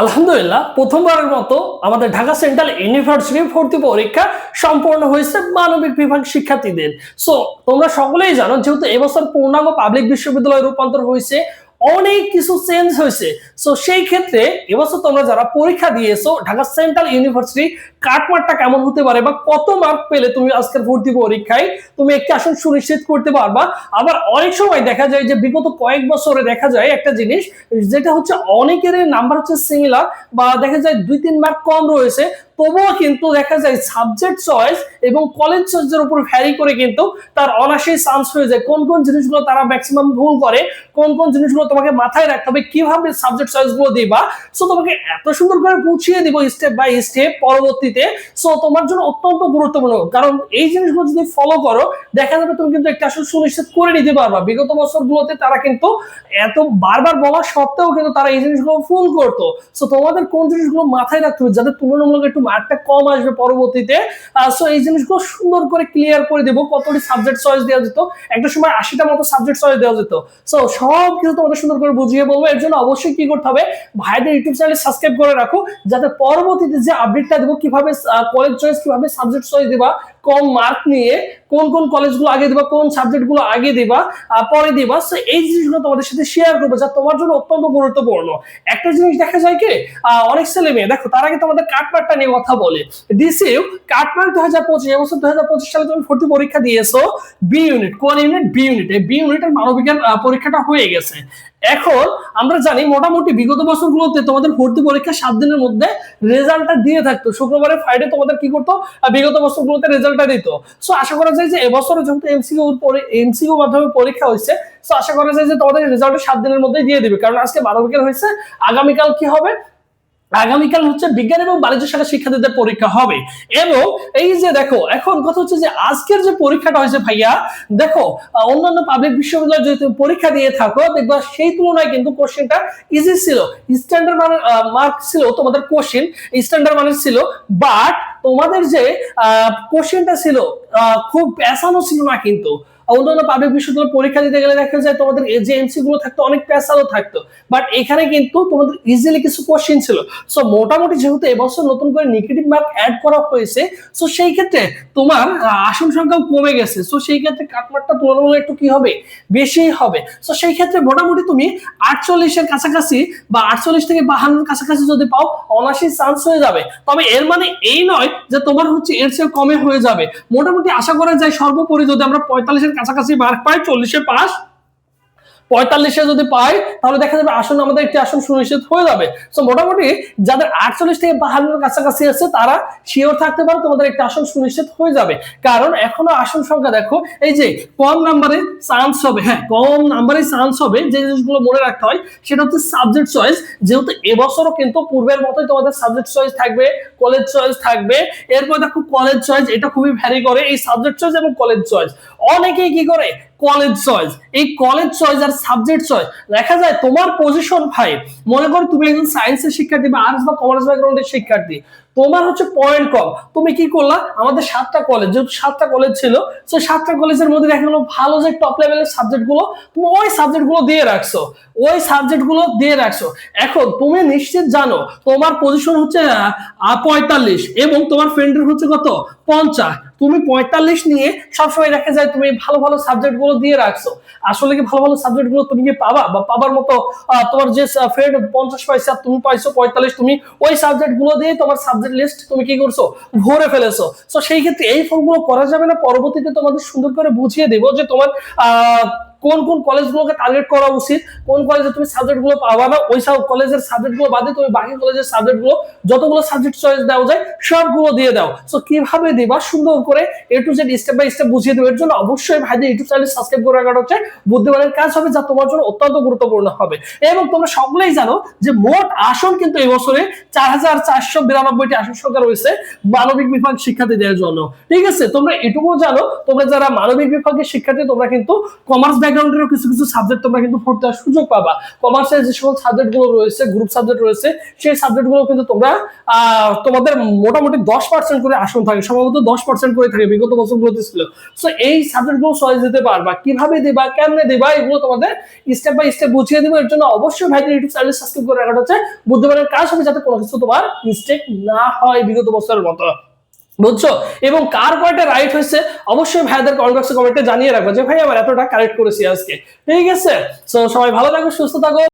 আলহামদুলিল্লাহ, প্রথমবারের মতো আমাদের ঢাকা সেন্ট্রাল ইউনিভার্সিটি ভর্তি পরীক্ষা সম্পন্ন হয়েছে মানবিক বিভাগ শিক্ষার্থীদের। সো তোমরা সকলেই জানো, যেহেতু এবছর পূর্ণাঙ্গ পাবলিক বিশ্ববিদ্যালয় রূপান্তর হয়েছে অনেক কিছু চেঞ্জ হয়েছে। সো সেই ক্ষেত্রে এবছর তোমরা যারা পরীক্ষা দিয়েছ, ঢাকা সেন্ট্রাল ইউনিভার্সিটি কাটমার্কটা কেমন হতে পারে বা কত মার্ক পেলে তুমি আজকের ভর্তি পরীক্ষায়, তুমি একটি আসন সুনিশ্চিত করতে পারবা। আবার অনেক সময় দেখা যায় যে বিগত কয়েক বছরে দেখা যায় একটা জিনিস, যেটা হচ্ছে অনেকের নাম্বার হচ্ছে সিমিলার বা দেখা যায় দুই তিন মার্ক কম রয়েছে। তবুও কিন্তু দেখা যায় সাবজেক্ট চয়েস এবং কলেজ চয়েসের উপর ভ্যারি করে কিন্তু তার অনাসেই চান্স হয়ে যায়। কোন কোন জিনিসগুলো তারা ম্যাক্সিমাম ভুল করে, কোন কোন জিনিসগুলো তোমাকে মাথায় রাখতে হবে কীভাবে সাবজেক্ট চয়েসগুলো দিবা। সো তোমাকে এত সুন্দর করে বুঝিয়ে দিব স্টেপ বাই স্টেপ পরবর্তীতে। সো তোমার জন্য অত্যন্ত গুরুত্বপূর্ণ। কারণ এই জিনিসগুলো যদি ফলো করো, দেখা যাবে তুমি কিন্তু একটা আসলে সুনিশ্চিত করে নিতে পারবা। বিগত বছরগুলোতে তারা কিন্তু এত বারবার বলা সত্ত্বেও কিন্তু তারা এই জিনিসগুলো ফুল করতো। সো তোমাদের কোন জিনিসগুলো মাথায় রাখতে হবে যাদের তুলনামূলক একটু মার্কটা কম আসবে পরবর্তীতে? সো এই জিনিসগুলো সুন্দর করে ক্লিয়ার করে দেবো কতটি সাবজেক্ট চয়েস দেওয়া যেত। একটা সময় আশিটা মতো সাবজেক্ট চয়েস দেওয়া যেত। সো সব কিছু তোমাদের সুন্দর করে বুঝিয়ে বলব। এর জন্য অবশ্যই কি করতে হবে, ভাইদের ইউটিউব চ্যানেল সাবস্ক্রাইব করে রাখো, যাতে পরবর্তীতে যে আপডেটটা দেবো, কীভাবে কলেজ চয়েস কীভাবে সাবজেক্ট চয়েস দিবা, কম মার্ক নিয়ে কোন কোন কলেজগুলো আগে দিবা, কোন সাবজেক্টগুলো আগে দিবা পরে দিবা। সো এই জিনিসগুলো তোমাদের সাথে শেয়ার করব, যা তোমার জন্য অত্যন্ত গুরুত্বপূর্ণ। একটা জিনিস দেখা যায় কি অনেক ছেলে মেয়ে, দেখো, তার আগে তোমাদের কাটমার্কটা নিয়ে কথা বলে। ডিসিউ কাটমার্ক দু হাজার পঁচিশ এবছর দু হাজার পঁচিশ সালে তুমি ভর্তি পরীক্ষা দিয়েছ বি ইউনিট কোন ইউনিট বি ইউনিট এই বি ইউনিটের মানবিকের পরীক্ষাটা হয়ে গেছে। এখন আমরা জানি মোটামুটি বিগত বছরগুলোতে তোমাদের ভর্তি পরীক্ষা সাত দিনের মধ্যে রেজাল্টটা দিয়ে থাকতো। শুক্রবারে ফ্রাইডে তোমাদের কি করতো? বিগত বছরগুলোতে রেজাল্টটা দিত। সো আশা করা যায় যে এবছরে যেহেতু এমসিকিউ এমসিকিউ মাধ্যমে পরীক্ষা হয়েছে সো আশা করা যায় যে তোমাদের রেজাল্ট সাত দিনের মধ্যে দিয়ে দিবে। কারণ আজকে বারো মানবিকের হয়েছে, আগামীকাল কি হবে? আগামীকাল হচ্ছে বিজ্ঞান এবং বাণিজ্য শাখা শিক্ষার্থীদের পরীক্ষা হবে। এবং এই যে দেখো, এখন কথা হচ্ছে যে আজকের যে পরীক্ষাটা হয়েছে ভাইয়া, দেখো অন্যান্য পাবলিক বিশ্ববিদ্যালয় যদি তুমি পরীক্ষা দিয়ে থাকো, দেখবা সেই তুলনায় কিন্তু কোশ্চেনটা ইজি ছিল। স্ট্যান্ডার্ড মানের মার্ক ছিল তোমাদের কোশ্চেন স্ট্যান্ডার্ড মানের ছিল বাট তোমাদের যে কোশ্চেনটা ছিল খুব পেঁচানো ছিল না কিন্তু। অন্যান্য পাবলিক বিশ্ববিদ্যালয় পরীক্ষা দিতে গেলে দেখা যায় তোমাদের যে গুলো থাকতো, অনেক পেঁচালো থাকতো। বাট এখানে কিন্তু তোমাদের ইজিলি কিছু ছিল। সো মোটামুটি যেহেতু এবছর নতুন করে নেগেটিভ মার্ক অ্যাড করা হয়েছে সো সেই ক্ষেত্রে তোমার আসন সংখ্যাও কমে গেছে। সো সেই ক্ষেত্রে তুলনামূলক একটু কি হবে? বেশি হবে। সো সেই ক্ষেত্রে মোটামুটি তুমি আটচল্লিশের কাছাকাছি বা আটচল্লিশ থেকে বাহান্নর কাছাকাছি যদি পাও অনাশি চান্স হয়ে যাবে। তবে এর মানে এই নয় যে তোমার হচ্ছে এর চেয়ে কমে হয়ে যাবে। মোটামুটি আশা করা যায় সর্বোপরি যদি আমরা পঁয়তাল্লিশের কাছাকাছি মার্ক পাই চল্লিশে পাস। পঁয়তাল্লিশে যদি পাই, তাহলে দেখা যাবে আসন আমাদের একটি আসন সুনিশ্চিত হয়ে যাবে। সো মোটামুটি যাদের আটচল্লিশ থেকে বাহান্নর কাছাকাছি আছে, তারা শিওর থাকতে পারে তোমাদের একটা আসন সুনিশ্চিত হয়ে যাবে। কারণ এখনও আসন সংখ্যা দেখো, এই যে কম নাম্বারে চান্স হবে হ্যাঁ কম নাম্বারে চান্স হবে, যে জিনিসগুলো মনে রাখতে হয়, সেটা হচ্ছে সাবজেক্ট চয়েস যেহেতু এবছরও কিন্তু পূর্বের মতোই তোমাদের সাবজেক্ট চয়েস থাকবে কলেজ চয়েস থাকবে। এরপর দেখো কলেজ চয়েস এটা খুবই ভ্যারি করে, এই সাবজেক্ট চয়েস এবং কলেজ চয়েস অনেকেই কি করে? কলেজ চয়েস এই কলেজ চয়েস আর সাবজেক্ট চয়েস দেখা যায় তোমার পজিশন ভাই মনে করো তুমি একজন সায়েন্সের শিক্ষার্থী বা আর্টস বা কমার্স ব্যাকগ্রাউন্ডের শিক্ষার্থী, তোমার হচ্ছে পয়েন্ট কম। তুমি কি করলা? আমাদের সাতটা কলেজ যেহেতু সাতটা কলেজ ছিল, তো সাতটা কলেজের মধ্যে দেখা গেলো ভালো যে টপ লেভেলের সাবজেক্টগুলো তুমি ওই সাবজেক্টগুলো দিয়ে রাখছো। ওই সাবজেক্টগুলো দিয়ে রাখছো। এখন তুমি নিশ্চিত জানো, তোমার পজিশন হচ্ছে পঁয়তাল্লিশ এবং তোমার ফ্রেন্ডের হচ্ছে কত? পঞ্চাশ। তুমি পঁয়তাল্লিশ নিয়ে সবসময় দেখা যায় তুমি ভালো ভালো সাবজেক্টগুলো দিয়ে রাখছো। আসলে কি ভালো ভালো সাবজেক্টগুলো তুমি কি পাবা? বা পাবার মতো তোমার যে ফ্রেন্ড পঞ্চাশ পয়সা তুমি পাইছো, পঁয়তাল্লিশ, তুমি ওই সাবজেক্টগুলো দিয়ে তোমার সাবজেক্ট লিস্ট তুমি কি করছ? ভরে ফেলেছো। তো সেই ক্ষেত্রে এই ফর্মগুলো করা যাবে না। পরবর্তীতে তোমাদের সুন্দর করে বুঝিয়ে দেবো যে তোমার কোন কোন কলেজগুলোকে টার্গেট করা উচিত, কোন কলেজে তুমি সাবজেক্টগুলো পাবা না ওই সব কলেজের সাবজেক্টগুলো বাদে তুমি বাকি কলেজের সাবজেক্টগুলো যতগুলো সাবজেক্ট চয়েস দেওয়া যায়, সবগুলো দিয়ে দাও। সো কীভাবে দিবা? সুন্দর করে A to Z step by step বুঝিয়ে দেবো। এর জন্য অবশ্যই ভাইদের ইউটিউব চ্যানেল সাবস্ক্রাইব করে রাখাটা হচ্ছে। বুদ্ধিমানের কাজ হবে যা তোমার জন্য অত্যন্ত গুরুত্বপূর্ণ হবে। এবং তোমরা সকলেই জানো যে মোট আসন কিন্তু এই বছরে চার হাজার চারশো বিরানব্বইটি আসন সংখ্যা রয়েছে মানবিক বিভাগ শিক্ষার্থীদের জন্য। ঠিক আছে? তোমরা এটুকু জানো, তোমরা যারা মানবিক বিভাগের শিক্ষার্থী, তোমরা কিন্তু কমার্স ব্যাকগ্রাউন্ডেরও কিছু কিছু সাবজেক্ট তোমরা কিন্তু পড়তে আর সুযোগ পাবা। কমার্সের যে সকল সাবজেক্টগুলো রয়েছে গ্রুপ সাবজেক্ট রয়েছে, সেই সাবজেক্টগুলো কিন্তু তোমরা তোমাদের মোটামুটি দশ পার্সেন্ট করে আসন থাকে, সম্ভবত দশ পার্সেন্ট করে থাকে বিগত বছরগুলোতে ছিল। সো এই সাবজেক্টগুলো সহজ দিতে পারবা। কীভাবে দেবা, কেমনে দিবা, এগুলো তোমাদের স্টেপ বাই স্টেপ বুঝিয়ে দিব। এর জন্য অবশ্যই ভাইদের ইউটিউব চ্যানেল সাবস্ক্রাইব করে রাখাটা হচ্ছে বুদ্ধবারের কাজ হবে, যাতে কোনো কিছু তোমার মিস্টেক না হয় বিগত বছরের মতো। বুঝছ? এবং কার কয়টা রাইট হয়েছে, অবশ্যই ভাইদের বক্সে কমেন্টে জানিয়ে রাখব যে ভাই আমার এতটা কারেক্ট করেছি আজকে। ঠিক আছে? সো সবাই ভালো থাকো, সুস্থ থাকো।